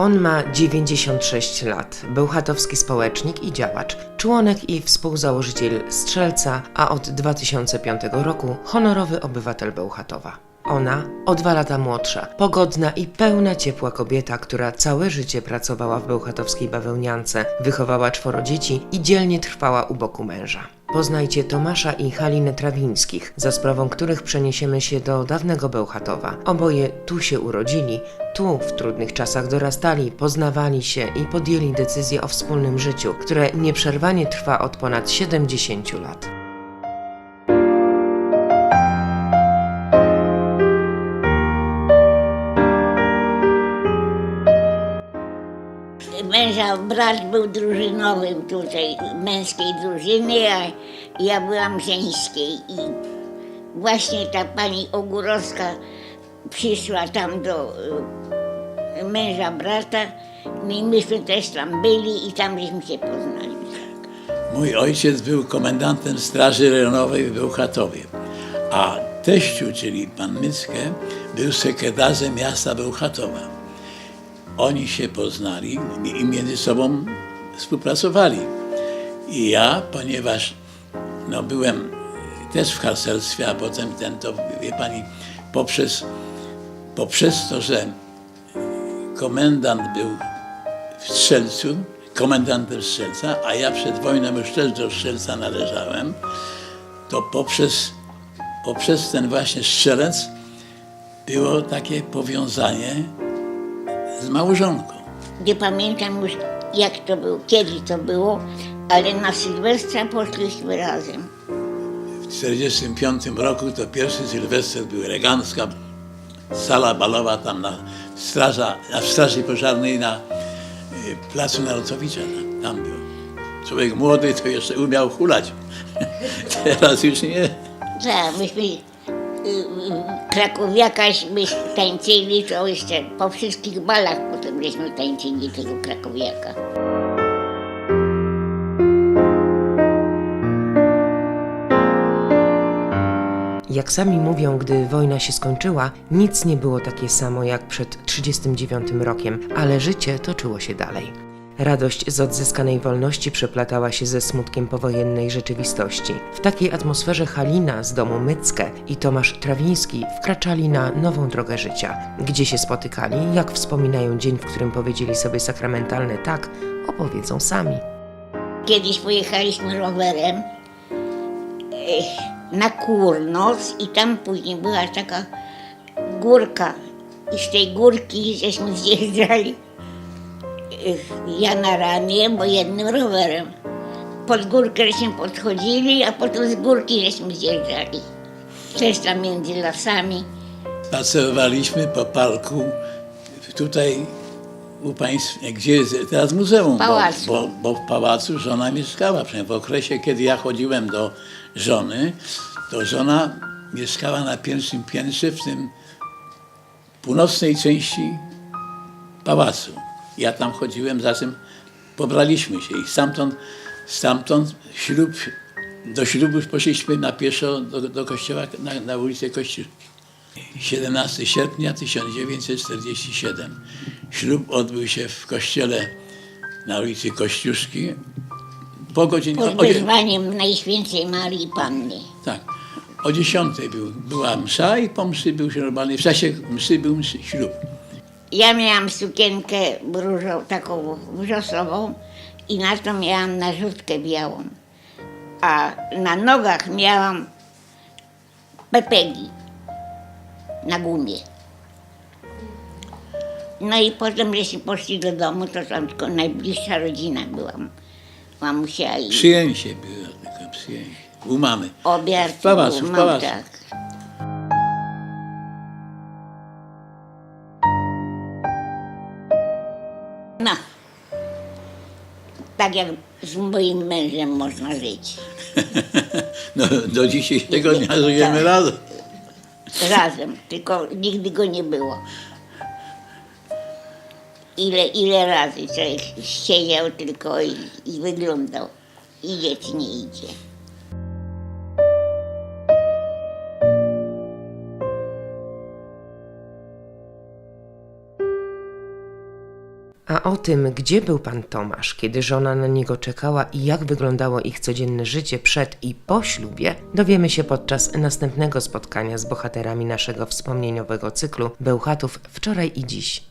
On ma 96 lat, bełchatowski społecznik i działacz, członek i współzałożyciel Strzelca, a od 2005 roku honorowy obywatel Bełchatowa. Ona, o dwa lata młodsza, pogodna i pełna ciepła kobieta, która całe życie pracowała w bełchatowskiej bawełniance, wychowała czworo dzieci i dzielnie trwała u boku męża. Poznajcie Tomasza i Halinę Trawińskich, za sprawą których przeniesiemy się do dawnego Bełchatowa. Oboje tu się urodzili, tu w trudnych czasach dorastali, poznawali się i podjęli decyzję o wspólnym życiu, które nieprzerwanie trwa od ponad 70 lat. Męża brat był drużynowym tutaj, męskiej drużyny, a ja byłam żeńskiej. I właśnie ta pani Ogórowska przyszła tam do y, męża brata, no i myśmy też tam byli i tam żeśmy się poznali. Mój ojciec był komendantem Straży Rejonowej w Bełchatowie, a teściu, czyli pan Myckę, był sekretarzem miasta Bełchatowa. Oni się poznali i między sobą współpracowali. I ja, ponieważ no, byłem też w harcerstwie, a potem ten, to wie pani, poprzez, poprzez to, że komendant był w Strzelcu, komendantem Strzelca, a ja przed wojną już też do Strzelca należałem, to poprzez, poprzez ten właśnie Strzelec było takie powiązanie z małżonką. Nie pamiętam już jak to było, kiedy to było, ale na Sylwestra poszliśmy razem. W 1945 roku to pierwszy Sylwester był elegancka sala balowa tam na, straża, na Straży Pożarnej na y, Placu Narutowicza. Tam, tam był. Człowiek młody to jeszcze umiał hulać. Teraz już nie. Tak, myśmy y, y, krakowiakaśmy tańczyli, to jeszcze po wszystkich balach potem żeśmy tańczyli tego krakowiaka. Jak sami mówią, gdy wojna się skończyła, nic nie było takie samo jak przed 39 rokiem, ale życie toczyło się dalej. Radość z odzyskanej wolności przeplatała się ze smutkiem powojennej rzeczywistości. W takiej atmosferze Halina z domu Myckę i Tomasz Trawiński wkraczali na nową drogę życia. Gdzie się spotykali, jak wspominają dzień, w którym powiedzieli sobie sakramentalne tak, opowiedzą sami. Kiedyś pojechaliśmy rowerem eh, na Kurnos i tam później była taka górka i z tej górki żeśmy zjeżdżali eh, ja na ramię, bo jednym rowerem. Pod górkę żeśmy podchodzili, a potem z górki żeśmy zjeżdżali. Też tam między lasami. Spacerowaliśmy po parku tutaj u państwa, gdzie jest teraz muzeum, bo, Pałacu. bo, bo w pałacu żona mieszkała. Przynajmniej w okresie, kiedy ja chodziłem do żony, to żona mieszkała na pierwszym piętrze w tym północnej części pałacu. Ja tam chodziłem, zatem pobraliśmy się i stamtąd, stamtąd ślub, do ślubu poszliśmy na pieszo do, do kościoła na, na ulicę Kościuszki. 17 sierpnia 1947. Ślub odbył się w kościele na ulicy Kościuszki po godzinie... Pod wezwaniem Najświętszej Marii Panny. tak. O 10 był, była msza i po mszy był się normalny. W czasie mszy był mszy, ślub. Ja miałam sukienkę różową, taką wrzosową i na to miałam narzutkę białą. A na nogach miałam pepegi na gumie. No i potem, żeśmy poszli do domu, to tam tylko najbliższa rodzina była. Mamusia i Przyjęcie było, tylko przyjęcie. U mamy. obiad. W pałacu, w pałacu. Tak. No. Tak jak z moim mężem można żyć. No, do dzisiejszego dnia żyjemy Tak. razem. Razem, tylko nigdy go nie było. Ile, ile razy człowiek siedział tylko i, i wyglądał. Idzie czy nie idzie. O tym, gdzie był pan Tomasz, kiedy żona na niego czekała i jak wyglądało ich codzienne życie przed i po ślubie, dowiemy się podczas następnego spotkania z bohaterami naszego wspomnieniowego cyklu Bełchatów wczoraj i dziś.